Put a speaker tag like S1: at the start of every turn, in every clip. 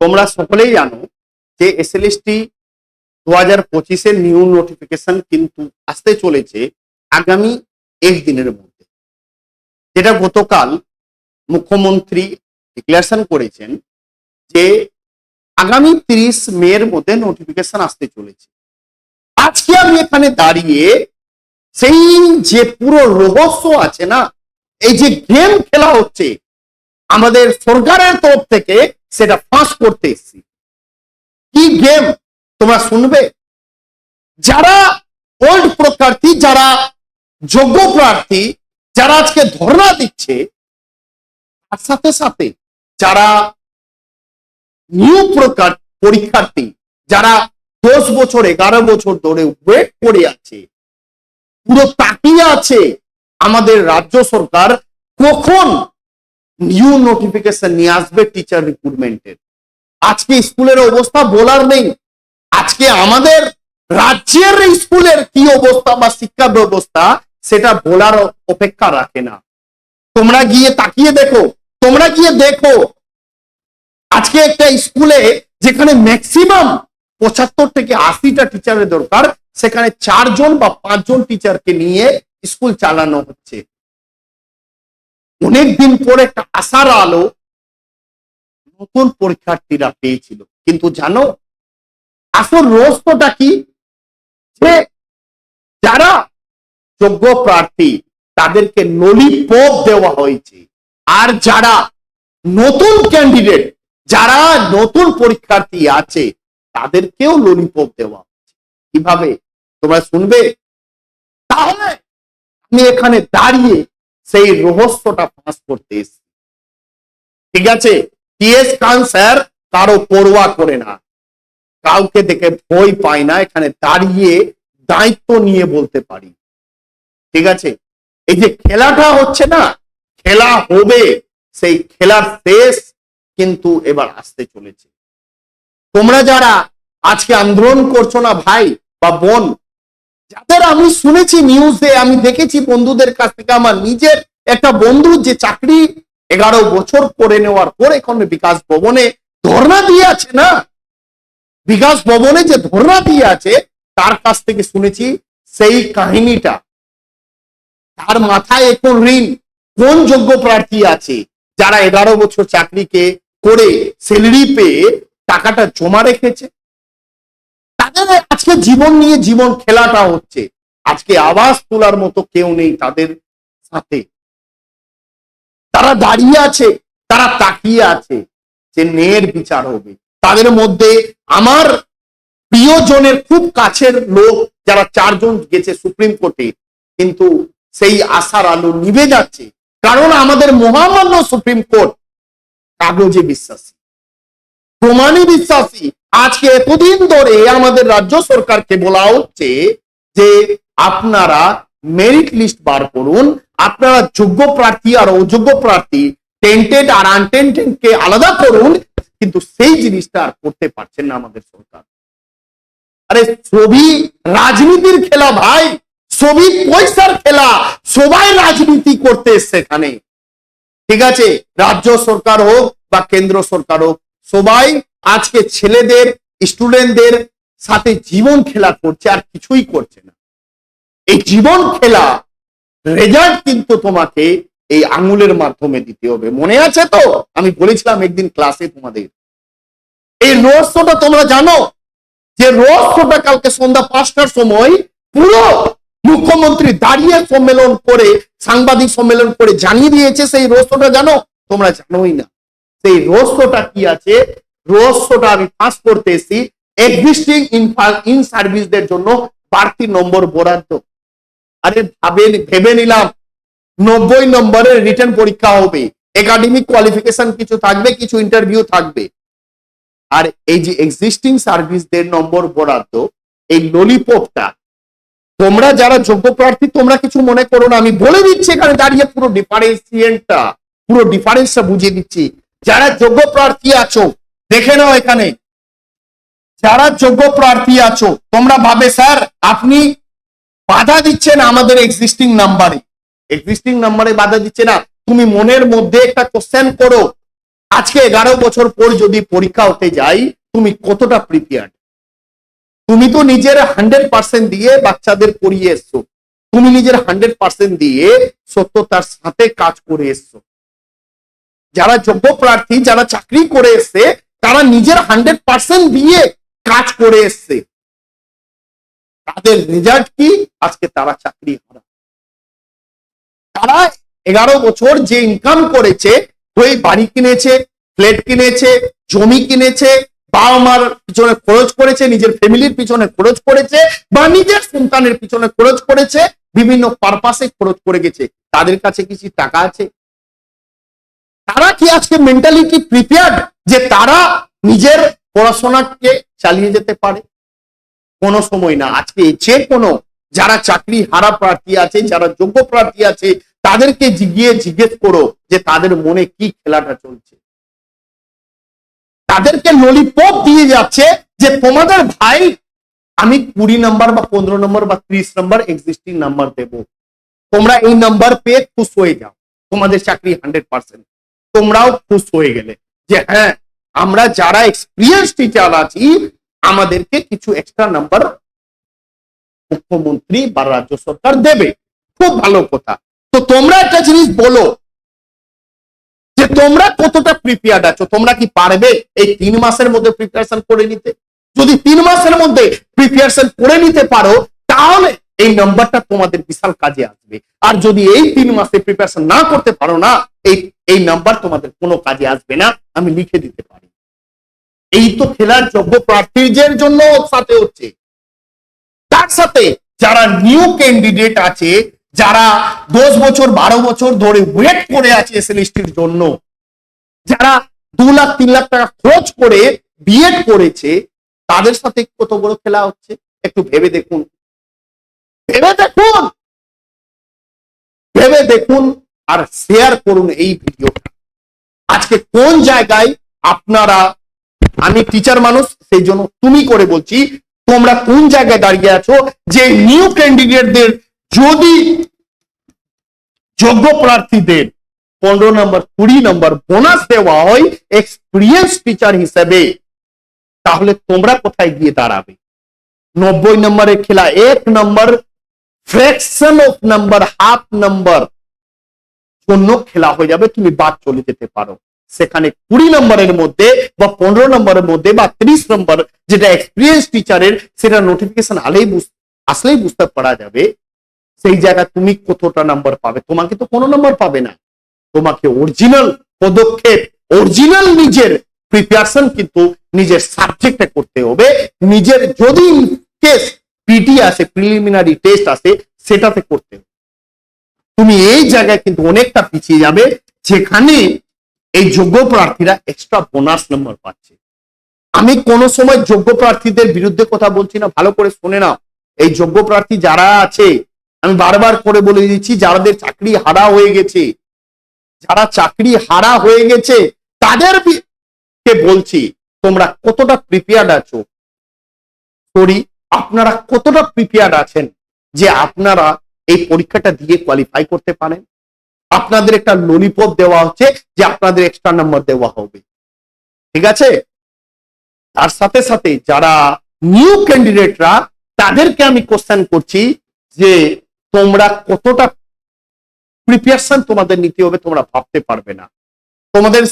S1: তোমরা সকলেই জানো যে এসএলএসটি দু হাজার পঁচিশের নিউ নোটিফিকেশন কিন্তু আসতে চলেছে আগামী এক দিনের মধ্যে। যেটা গতকাল মুখ্যমন্ত্রী ডিক্লারেশন করেছেন যে আগামী তিরিশ মের মধ্যে নোটিফিকেশন আসতে চলেছে। আজকে আমি এখানে দাঁড়িয়ে সেই যে পুরো রহস্য আছে না, এই যে গেম খেলা হচ্ছে আমাদের সরকারের তরফ থেকে সেটা ফাঁস করতে এসছি। কি গেম তোমরা শুনবে? যারা ওল্ড প্রার্থী যারা যোগ্য প্রার্থী, যারা আজকে ধর্ণা দিচ্ছে, তার সাথে সাথে যারা নিউ প্রকার পরীক্ষার্থী, যারা দশ বছর, এগারো বছর ধরে ওয়েট করে আছে, পুরো তাকিয়ে আছে আমাদের রাজ্য সরকার কখন নিউ নোটিফিকেশন নিয়ে আসবে টিচার রিক্রুটমেন্টের আজকে স্কুলের অবস্থা বলার নেই। আজকে আমাদের রাজ্যের স্কুলের কি অবস্থা বা শিক্ষা ব্যবস্থা, সেটা বলার অপেক্ষা রাখে না। তোমরা গিয়ে তাকিয়ে দেখো, তোমরা গিয়ে দেখো। আজকে একটা স্কুলে যেখানে ম্যাক্সিমাম পঁচাত্তর থেকে আশিটা টিচারের দরকার, সেখানে চারজন বা পাঁচজন টিচারকে নিয়ে স্কুল চালানো হচ্ছে। অনেকদিন পরে একটা আশার আলো নতুন পরীক্ষার্থীরা পেয়েছিল। কিন্তু জানো, আসল রহস্যটা কি? যে যারা যোগ্য প্রার্থী, তাদেরকে ললিপপ দেওয়া হয়েছে। আর যারা নতুন ক্যান্ডিডেট, যারা নতুন পরীক্ষার্থী আছে, তাদেরকেও ললিপপ দেওয়া হচ্ছে কীভাবে? তোমরা শুনবে? তাহলে আমি এখানে দাঁড়িয়ে সেই রহস্যটা ফাঁস করতে এসেছি। ঠিক আছে? টিএস খান স্যার কারও পড়ুয়া করে না। কাউকে দেখে ভয় পায় না, এখানে দাঁড়িয়ে দায়িত্ব নিয়ে বলতে পারি। ঠিক আছে? এই যে খেলাটা হচ্ছে না, খেলা হবে, সেই খেলার শেষ কিন্তু এবার আসতে চলেছে। তোমরা যারা আজকে আন্দোলন করছ না ভাই বা বোন যাদের আমি শুনেছি নিউজে, আমি দেখেছি বন্ধুদের কাছ থেকে আমার নিজের একটা বন্ধু যে চাকরি এগারো বছর করে নেওয়ার পর এখন বিকাশ ভবনে ধর্ণা দিয়ে আছে না? বিকাশ ভবনে যে ধর্ণা দিয়ে আছে, তার কাছ থেকে শুনেছি সেই কাহিনীটা। তার মাথায় এখন ঋণ। কোন যোগ্য প্রার্থী আছে যারা এগারো বছর চাকরিকে করে স্যালারি পেয়ে টাকাটা জমা রেখেছে? আজকে জীবন নিয়ে জীবন খেলাটা হচ্ছে। আজকে আওয়াজ তোলার মতো কেউ নেই তাদের সাথে। তারা দাঁড়িয়ে আছে, তারা তাকিয়ে আছে যে ন্যায়ের বিচার হবে। তাদের মধ্যে আমার প্রিয়জনের খুব কাছের লোক যারা চারজন গেছে সুপ্রিম কোর্টে, কিন্তু সেই আশার আলো নিভে যাচ্ছে। কারণ আমাদের মহামান্য সুপ্রিম কোর্ট কাগজে বিশ্বাসী। প্রমাণে বিশ্বাসী। আজকে এতদিন ধরে আমাদের রাজ্য সরকারকে বলা হচ্ছে যে আপনারা মেরিট লিস্ট বার করুন। আপনারা যোগ্য প্রার্থী আর অযোগ্য প্রার্থী টেন্টেড আর আনটেন্টেড কে আলাদা করুন, কিন্তু সেই জিনিসটা আর করতে পারছেন না আমাদের সরকার। আরে ছবি রাজনীতির খেলা ভাই, ছবি পয়সার খেলা, সবাই রাজনীতি করতে এসছে এখানে। ঠিক আছে, রাজ্য সরকার হোক বা কেন্দ্র সরকার হোক সবাই আজকে ছেলেদের স্টুডেন্টদের সাথে জীবন খেলা করছে আর কিছুই করছে না। এই জীবন খেলা রেজাল্ট কিন্তু তোমাকে এই আঙুলের মাধ্যমে দিতে হবে। মনে আছে তো? আমি বলেছিলাম একদিন ক্লাসে তোমাদের। এই রহস্যটা তোমরা জানো? যে রহস্যটা কালকে সন্ধ্যা পাঁচটার সময় পুরো মুখ্যমন্ত্রী দাঁড়িয়ে সম্মেলন করে, সাংবাদিক সম্মেলন করে জানিয়ে দিয়েছে সেই রহস্যটা জানো? তোমরা জানোই না। সেই রহস্যটা কি আছে? রহস্যটা আমি ফাঁস করতে এসেছি। এক্সিস্টিং ইন সার্ভিসদের জন্য বাড়তি নম্বর বরাদ্দ। আরে ভাবে ভেবে নিলাম। নব্বই নম্বরের রিটার্ন পরীক্ষা হবে। একাডেমিক কোয়ালিফিকেশন কিছু থাকবে, কিছু ইন্টারভিউ থাকবে। আর এই যে এক্সিস্টিং সার্ভিসদের নম্বর বরাদ্দ, এই ললিপপটা তোমরা যারা যোগ্য প্রার্থী, তোমরা কিছু মনে করো না। আমি বলে দিচ্ছি এখানে দাঁড়িয়ে পুরো ডিফারেন্সিয়েন্টটা পুরো ডিফারেন্সটা বুঝিয়ে দিচ্ছি। যারা যোগ্য প্রার্থী আছো, দেখে নাও এখানে। যারা যোগ্য প্রার্থী আছো, তোমরা ভাবে, স্যার, আপনি বাধা দিচ্ছেন আমাদের এক্সিস্টিং নাম্বারে এক্সিস্টিং নাম্বারে বাধা দিচ্ছে না। তুমি মনের মধ্যে একটা কোশ্চেন করো, আজকে এগারো বছর পর যদি পরীক্ষা হতে যাই, তুমি কতটা প্রিপেয়ার্ড তুমি তো নিজের হান্ড্রেড পার্সেন্ট দিয়ে বাচ্চাদের পড়িয়ে এসছো। তুমি নিজের হান্ড্রেড পার্সেন্ট দিয়ে সত্যতার সাথে কাজ করে এসছো। যারা যোগ্য প্রার্থী, যারা চাকরি করে এসছে, তারা নিজের হান্ড্রেড পার্সেন্ট দিয়ে কাজ করে এসছে। তাদের রেজাল্ট কি? আজকে তারা চাকরি হারা। তারা এগারো বছর যে ইনকাম করেছে ওই বাড়ি কিনেছে ফ্ল্যাট কিনেছে, জমি কিনেছে বাবা মার পিছনে খরচ করেছে, নিজের ফ্যামিলির পিছনে খরচ করেছে, বা নিজের সন্তানের পিছনে খরচ করেছে, বিভিন্ন পারপাসে খরচ করে গেছে। তাদের কাছে কিছু টাকা আছে? তারা কি আজকে মেন্টালিটি প্রিপেয়ার্ড যে তারা নিজের পড়াশোনাকে চালিয়ে যেতে পারে? কোনো সময় না। আজকে যে কোনো যারা চাকরি হারা প্রার্থী আছে, যারা যোগ্য প্রার্থী আছে, তাদেরকে গিয়ে জিজ্ঞেস করো যে তাদের মনে কি খেলাটা চলছে। তাদেরকে ললিপপ দিয়ে যাচ্ছে যে তোমাদের ভাই আমি কুড়ি নাম্বার বা পনেরো নম্বর বা ত্রিশ নম্বর এক্সিস্টিং নাম্বার দেব। তোমরা এই নাম্বার পেয়ে খুশ হয়ে যাও। তোমাদের চাকরি হান্ড্রেড পার্সেন্ট তোমরাও খুশ হয়ে গেলে। যে হ্যাঁ আমরা যারা এক্সপিরিয়েন্স টিচার আছি, আমাদেরকে কিছু এক্সট্রা নাম্বার মুখ্যমন্ত্রী বা রাজ্য সরকার দেবে। খুব ভালো কথা। তো তোমরা একটা জিনিস বলো, যে তোমরা কতটা প্রিপেয়ার্ড আছো? তোমরা কি পারবে এই তিন মাসের মধ্যে প্রিপারেশন করে নিতে? যদি তিন মাসের মধ্যে প্রিপারেশন করে নিতে পারো, তাহলে এই নাম্বারটা তোমাদের বিশাল কাজে আসবে। আর যদি এই তিন মাসে প্রিপারেশন না করতে পারো না, এই এই নাম্বার তোমাদের কোনো কাজে আসবে না, আমি লিখে দিতে পারি। এই তো খেলার যোগ্য প্রার্থীদের জন্য সাথে হচ্ছে। তার সাথে যারা নিউ ক্যান্ডিডেট আছে, যারা দশ বছর, বারো বছর ধরে ওয়েট করে আছে এসএলএসটির জন্য, যারা দু লাখ, তিন লাখ টাকা খরচ করে বিএড করেছে, তাদের সাথে কত বড় খেলা হচ্ছে? একটু ভেবে দেখুন। ভেবে দেখুন। ভেবে দেখুন আর শেয়ার করুন এই ভিডিওটা আজকে কোন জায়গায় আপনারা আমি টিচার মানুষ, সেই জন্য তুমি করে বলছি, তোমরা কোন জায়গায় দাঁড়িয়ে আছো যে নিউ ক্যান্ডিডেটদের যদি যোগ্য প্রার্থীদের পনেরো নম্বর কুড়ি নম্বর বোনাস দেওয়া হয় এক্সপিরিয়েন্স টিচার হিসেবে, তাহলে তোমরা কোথায় গিয়ে দাঁড়াবে? নব্বই নম্বরের খেলা এক নম্বর fraction of number half number জন্য খেলা হয়ে যাবে, তুমি বাদ চলে যেতে পারো। সেখানে কুড়ি নম্বরের মধ্যে বা পনেরো নম্বরের মধ্যে বা ত্রিশ নম্বর যেটা এক্সপিরিয়েন্স টিচারের সেটা নোটিফিকেশন আলেই আসলেই বুঝতে পারা যাবে, সেই জায়গায় তুমি কতটা নাম্বার পাবে। তোমাকে তো কোনো নাম্বার পাবে না। তোমাকে অরিজিনাল পদক্ষেপ অরিজিনাল নিজের প্রিপারেশন কিন্তু নিজের সাবজেক্টে করতে হবে। নিজের যদি কেস পিটি আসে প্রিলিমিনারি টেস্ট আসে সেটাতে করতে তুমি এই জায়গায় কিন্তু অনেকটা পিছিয়ে যাবে, যেখানে এই যোগ্য প্রার্থীরা এক্সট্রা বোনাস নম্বর পাচ্ছে। আমি কোন সময় যোগ্য প্রার্থীদের বিরুদ্ধে কথা বলছি না, ভালো করে শুনে নাও। এই যোগ্য প্রার্থী যারা আছে, আমি বারবার করে বলে দিচ্ছি, যাদের চাকরি হারা হয়ে গেছে, যারা চাকরি হারা হয়ে গেছে, তাদের কে বলছি, তোমরা কতটা প্রিপেয়ার্ড আছো? সরি আপনারা কতটা প্রিপেয়ার্ড আছেন যে আপনারা এই পরীক্ষাটা দিয়ে কোয়ালিফাই করতে পারেন? আপনাদের একটা ললিপপ দেওয়া হচ্ছে যে আপনাদের এক্সট্রা নাম্বার দেওয়া হবে। ঠিক আছে? তার সাথে সাথে যারা নিউ ক্যান্ডিডেটরা তাদেরকে আমি কোশ্চেন করছি যে তোমরা কতটা প্রিপারেশন তোমাদের নিতে হবে তোমরা ভাবতে পারবে না। তোমাদের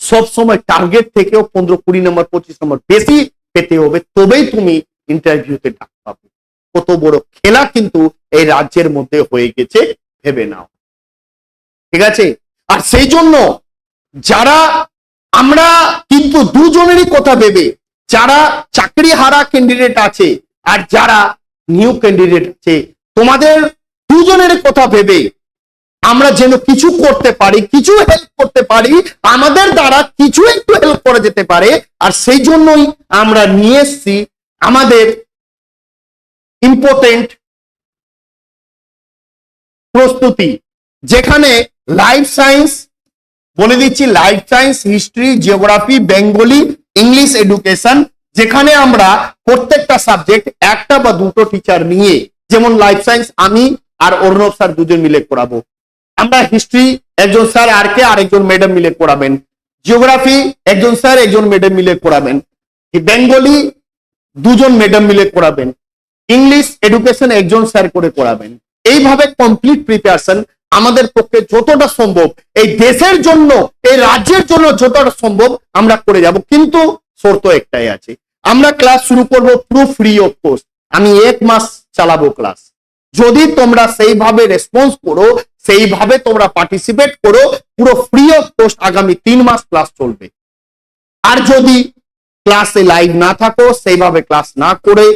S1: সব সময় টার্গেট থেকেও পনেরো কুড়ি নম্বর পঁচিশ নম্বর বেশি পেতে হবে, তবেই তুমি ইন্টারভিউতে ডাক পাবে। কত বড় খেলা কিন্তু এই রাজ্যের মধ্যে হয়ে গেছে, ভেবে নাও। ঠিক আছে? আর সেই জন্য যারা, আমরা কিন্তু দুজনেরই কথা ভেবে, যারা চাকরি হারা ক্যান্ডিডেট আছে আর যারা নিউ ক্যান্ডিডেট আছে, তোমাদের দুজনের কথা ভেবে আমরা যেন কিছু করতে পারি, কিছু হেল্প করতে পারি, আমাদের দ্বারা কিছু একটু হেল্প করা যেতে পারে। আর সেই জন্যই আমরা নিয়ে এসছি আমাদের ইম্পর্টেন্ট প্রস্তুতি, যেখানে লাইফ সায়েন্স বলে দিচ্ছি life science history geography Bengali English education যেখানে আমরা প্রত্যেকটা সাবজেক্ট একটা বা দুটো টিচার নিয়ে, যেমন লাইফ সায়েন্স আমি আর অর্ণব স্যার দুজন মিলে করাবো। আমরা হিস্ট্রি একজন স্যার আর কে আরেকজন ম্যাডাম মিলে করাবেন জিওগ্রাফি একজন স্যার একজন ম্যাডাম মিলে করাবেন বেঙ্গলি দুজন ম্যাডাম মিলে করাবেন ইংলিশ এডুকেশন একজন স্যার করে করাবেন এইভাবে কমপ্লিট প্রিপারেশন আমাদের পক্ষে যতটা সম্ভব, এই দেশের জন্য, এই রাজ্যের জন্য যতটা সম্ভব আমরা করে যাব। কিন্তু শর্ত একটাই আছে। আমরা ক্লাস শুরু করব পুরো ফ্রি অফ কোর্স আমি এক মাস চালাবো ক্লাস যদি তোমরা সেইভাবে রেসপন্স করো, সেইভাবে তোমরা পার্টিসিপেট করো, পুরো ফ্রি অফ কোস্ট আগামী তিন মাস ক্লাস চলবে। আর যদি ক্লাসে লাইভ না থাকো, সেইভাবে ক্লাস না করে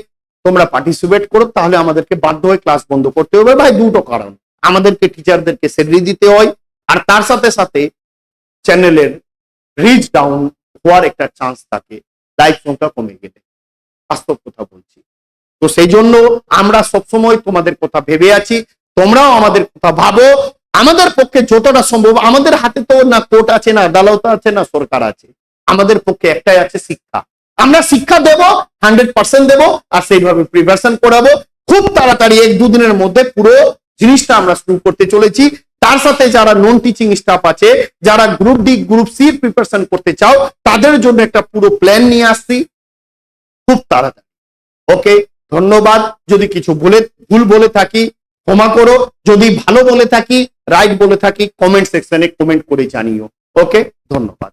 S1: তোমরা পার্টিসিপেট করো, তাহলে আমাদেরকে বাধ্য হয়ে ক্লাস বন্ধ করতে হবে ভাই দুটো কারণ। আমাদেরকে টিচারদেরকে স্যালারি দিতে হয়, আর তার সাথে সাথে চ্যানেলের রিচ ডাউন হওয়ার একটা চান্স থাকে। লাইভ সংখ্যা কমে গেলে। বাস্তব কথা বলছি। তো সেই জন্য আমরা সবসময় তোমাদের কথা ভেবে আছি, তোমরাও আমাদের কথা ভাবো। আমাদের পক্ষে যতটা সম্ভব, আমাদের হাতে তো না কোর্ট আছে, না আদালত আছে, না সরকার আছে। আমাদের পক্ষে একটাই আছে শিক্ষা। আমরা শিক্ষা দেব, হান্ড্রেড পার্সেন্ট দেবো, আর সেইভাবে প্রিপারেশন করাবো। খুব তাড়াতাড়ি এক দুদিনের মধ্যে পুরো জিনিসটা আমরা শুরু করতে চলেছি। তার সাথে যারা নন টিচিং স্টাফ আছে, যারা group D group C preparation করতে চাও, তাদের জন্য একটা পুরো প্ল্যান নিয়ে আসছি। খুব তাড়াতাড়ি। ওকে ধন্যবাদ। যদি কিছু বলে, ভুল বলে থাকি, ক্ষমা করো। যদি ভালো বলে থাকি রাইট বলে থাকি কমেন্ট সেকশনে কমেন্ট করে জানিও। ওকে ধন্যবাদ।